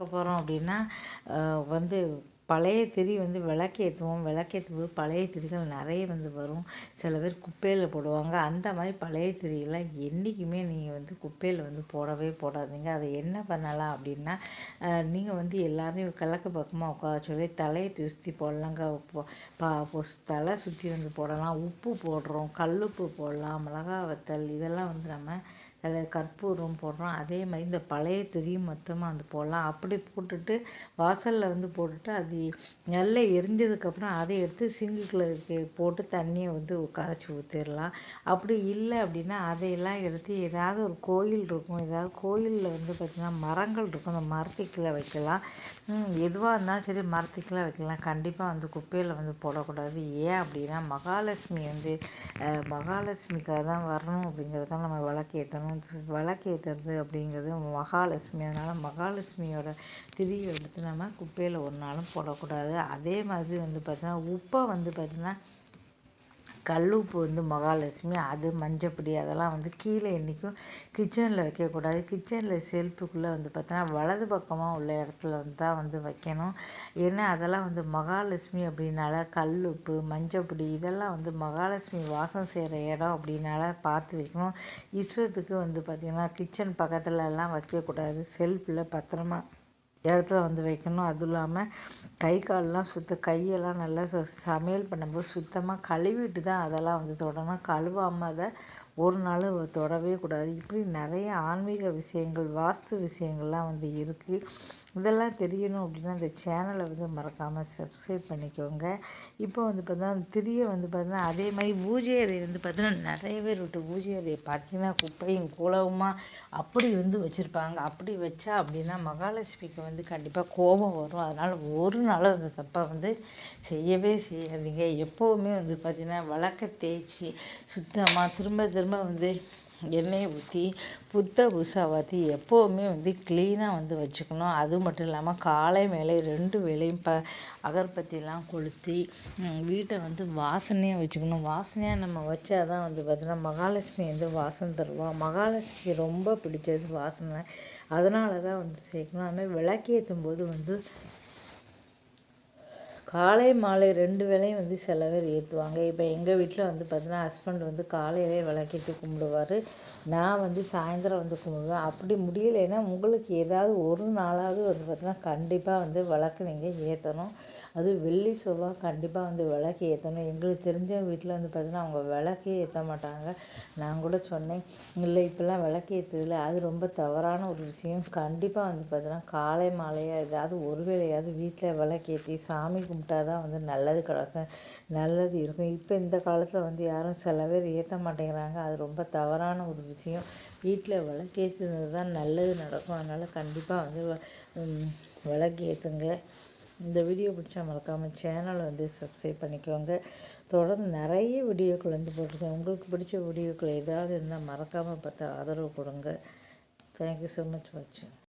பார்க்க போகிறோம் அப்படின்னா வந்து பழைய திரி வந்து விளக்கேற்றுவோம் விளக்கேற்றும் போது பழைய திரிகள் நிறைய வந்து வரும். சில பேர் குப்பையில் போடுவாங்க. அந்த மாதிரி பழைய திரியெல்லாம் என்றைக்குமே நீங்கள் வந்து குப்பையில் வந்து போடவே போடாதீங்க. அதை என்ன பண்ணலாம் அப்படின்னா நீங்கள் வந்து எல்லாரையும் கிழக்கு பக்கமாக உட்கார சொல்லி தலையை சுற்றி போடலாங்க. பா தலை சுற்றி வந்து போடலாம். உப்பு போடுறோம். கல்லுப்பு போடலாம். மிளகா வத்தல் இதெல்லாம் வந்து நம்ம அதில் கற்பூரம் போடுறோம். அதே மாதிரி இந்த பழைய திரியும் மொத்தமாக வந்து போடலாம். அப்படி போட்டுட்டு வாசலில் வந்து போட்டுட்டு அது நல்லா எரிஞ்சதுக்கப்புறம் அதை எடுத்து சிங்குக்குள்ளே போட்டு தண்ணியை வந்து கரைச்சி ஊற்றிடலாம் அப்படி இல்லை அப்படின்னா அதையெல்லாம் எடுத்து ஏதாவது ஒரு கோயில் இருக்கும். ஏதாவது கோயிலில் வந்து பார்த்திங்கன்னா மரங்கள் இருக்கும். அந்த மரத்துக்குள்ளே வைக்கலாம். எதுவாக இருந்தாலும் சரி மரத்துக்குள்ளே வைக்கலாம். கண்டிப்பாக வந்து குப்பையில் வந்து போடக்கூடாது. ஏன் அப்படின்னா மகாலட்சுமி வந்து மகாலட்சுமிக்காக தான் வரணும் அப்படிங்கிறதான் நம்ம விளக்கேற்றணும் விளக்கேற்றுறது அப்படிங்கிறது மகாலட்சுமி அதனால் மகாலட்சுமியோட திரியை எடுத்து நம்ம குப்பையில் ஒரு நாளும் போடக்கூடாது. அதே மாதிரி வந்து பார்த்தீங்கன்னா உப்பை வந்து பார்த்தீங்கன்னா கல்லுப்பு வந்து மகாலட்சுமி அது மஞ்சப்பொடி அதெல்லாம் வந்து கீழே என்றைக்கும் கிச்சனில் வைக்கக்கூடாது. கிச்சனில் செல்ஃபுக்குள்ளே வந்து பார்த்தோன்னா வலது பக்கமாக உள்ள இடத்துல வந்து தான் வந்து வைக்கணும். ஏன்னா அதெல்லாம் வந்து மகாலட்சுமி அப்படின்னால கல்லுப்பு மஞ்சப்பொடி இதெல்லாம் வந்து மகாலட்சுமி வாசம் செய்கிற இடம் அப்படின்னால பார்த்து வைக்கணும். இஷ்டத்துக்கு வந்து பார்த்திங்கன்னா கிச்சன் பக்கத்துலலாம் வைக்கக்கூடாது. செல்ஃபில் பத்திரமா இடத்துல வந்து வைக்கணும். அதுவும் இல்லாமல் கை கால்லாம் சுத்த கையெல்லாம் நல்லா சமையல் பண்ணும்போது சுத்தமாக கழுவிட்டு தான் அதெல்லாம் வந்து தொடணும். கழுவாமல் அதை ஒரு நாள் தொடவே கூடாது. இப்படி நிறைய ஆன்மீக விஷயங்கள் வாஸ்து விஷயங்கள்லாம் வந்து இருக்குது இதெல்லாம் தெரியணும் அப்படின்னா இந்த சேனலை வந்து மறக்காமல் சப்ஸ்கிரைப் பண்ணிக்கோங்க. இப்போ வந்து பார்த்தீங்கன்னா திரியை வந்து பார்த்தீங்கன்னா அதே மாதிரி பூஜை அறை வந்து பார்த்தீங்கன்னா நிறைய பேர் விட்டு பூஜை அறையை பார்த்தீங்கன்னா குப்பையும் கூலவுமா அப்படி வந்து வச்சுருப்பாங்க. அப்படி வச்சா அப்படின்னா மகாலட்சுமிக்கு வந்து கண்டிப்பாக கோபம் வரும். அதனால் ஒரு நாளும் அந்த தப்பை வந்து செய்யவே செய்யாதீங்க. எப்போவுமே வந்து பார்த்தீங்கன்னா வழக்க தேய்ச்சி சுத்தமாக திரும்ப திரும்ப வந்து எண்ணெயை ஊற்றி புத்த புசாவாத்தி எப்போவுமே வந்து க்ளீனாக வந்து வச்சுக்கணும். அது மட்டும் இல்லாமல் காலை மேலே ரெண்டு வேலையும் ப அகர்பத்திலாம் கொளுத்தி வீட்டை வந்து வாசனையாக வச்சுக்கணும். வாசனையாக நம்ம வச்சா தான் வந்து பார்த்தீங்கன்னா மகாலட்சுமி வந்து வாசம் தருவோம் மகாலட்சுமிக்கு ரொம்ப பிடிச்சது வாசனை. அதனால தான் வந்து சேர்க்கணும். அதுமாதிரி விளக்கேற்றும் போது வந்து காலை மாலை ரெண்டு வேளையும் வந்து சில பேர் ஏற்றுவாங்க இப்போ எங்கள் வீட்டில் வந்து பார்த்தீங்கன்னா ஹஸ்பண்ட் வந்து காலையிலே விளக்கிட்டு கும்பிடுவார். நான் வந்து சாயந்தரம் வந்து கும்பிடுவேன். அப்படி முடியலைன்னா உங்களுக்கு ஏதாவது ஒரு நாளாவது வந்து பார்த்தீங்கன்னா கண்டிப்பாக வந்து விளக்கு நீங்கள் ஏற்றணும் அதுவும் வெள்ளி செவ்வாய் கண்டிப்பாக வந்து விளக்கு ஏற்றணும் எங்களுக்கு தெரிஞ்ச வீட்டில் வந்து பார்த்தீங்கன்னா அவங்க விளக்கே ஏற்ற மாட்டாங்க. நான் கூட சொன்னேன் இல்லை இப்போல்லாம் விளக்கு ஏற்றுதில்ல அது ரொம்ப தவறான ஒரு விஷயம். கண்டிப்பாக வந்து பார்த்தீங்கன்னா காலை மாலையாக ஏதாவது ஒரு வேளையாவது வீட்டில் விளக்கேற்றி சாமி கும்பிட்டா தான் வந்து நல்லது கிடக்கும் நல்லது இருக்கும். இப்போ இந்த காலத்தில் வந்து யாரும் சில பேர் ஏற்ற மாட்டேங்கிறாங்க. அது ரொம்ப தவறான ஒரு விஷயம். வீட்டில் விளக்கேற்றுனது தான் நல்லது நடக்கும். அதனால் கண்டிப்பாக வந்து விளக்கு ஏற்றுங்க இந்த வீடியோ பிடிச்சா மறக்காமல் சேனலை வந்து சப்ஸ்கிரைப் பண்ணிக்கோங்க. தொடர்ந்து நிறைய வீடியோக்கள் வந்து போட்டிருக்கேன். உங்களுக்கு பிடிச்ச வீடியோக்கள் ஏதாவது இருந்தால் மறக்காமல் பார்த்து ஆதரவு கொடுங்க. தேங்க்யூ ஸோ மச் வாட்சிங்